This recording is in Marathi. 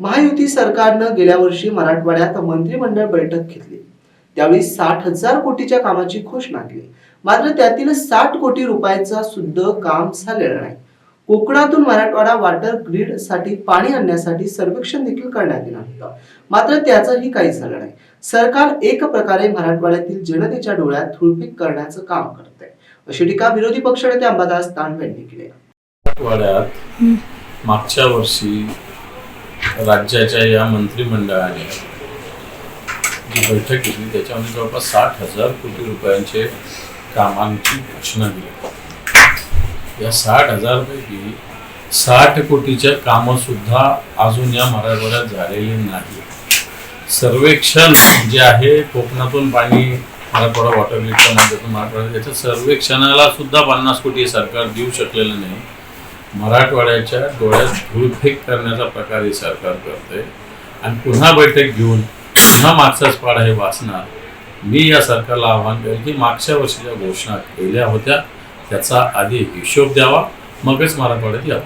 महायुती सरकारनं गेल्या वर्षी मराठवाड्यात मंत्रिमंडळ बैठक घेतली. त्यावेळी साठ हजार कोटीच्या कामाची घोषणा केली. मात्र त्यातील साठ कोटी रुपयाचा सुद्धा काम झालेलं नाही. कोकणातून मराठवाडा वॉटर ग्रीडसाठी पाणी आणण्यासाठी सर्वेक्षण देखील करण्यात येणार होतं. मात्र त्याचंही काही झालं नाही. सरकार एक प्रकारे मराठवाड्यातील जनतेच्या डोळ्यात धुळफीक करण्याचं काम करते अशी टीका विरोधी पक्षनेते अंबादास दानवे यांनी केली मराठवाड्यात मागच्या वर्षी राज्याच्या या मंत्रिमंडळाने जी बैठक घेतली त्याच्यामध्ये जवळपास साठ हजार कोटी रुपयांचे कामांची घोषणा केली. या साठ हजारपैकी साठ कोटीच्या कामंसुद्धा अजून या मराठवाड्यात झालेली नाही. सर्वेक्षण जे आहे कोकणातून पाणी मराठवाडा वॉटर ग्रीडच्या माध्यमातून मराठवाडा याच्या सर्वेक्षणाला सुद्धा पन्नास कोटी सरकार देऊ शकलेलं नाही. मराठवाड्याच्या डोळ्यात धूळफेक करण्याचा प्रकार हे सरकार करते. आणि पुन्हा बैठक घेऊन पुन्हा मागचाच पाडा हे वाचणार मी या सरकारला आव्हान करेल की मागच्या वर्षीच्या घोषणा केल्या होत्या त्याचा आधी हिशोब द्यावा मगच मराठवाड्यात यावं.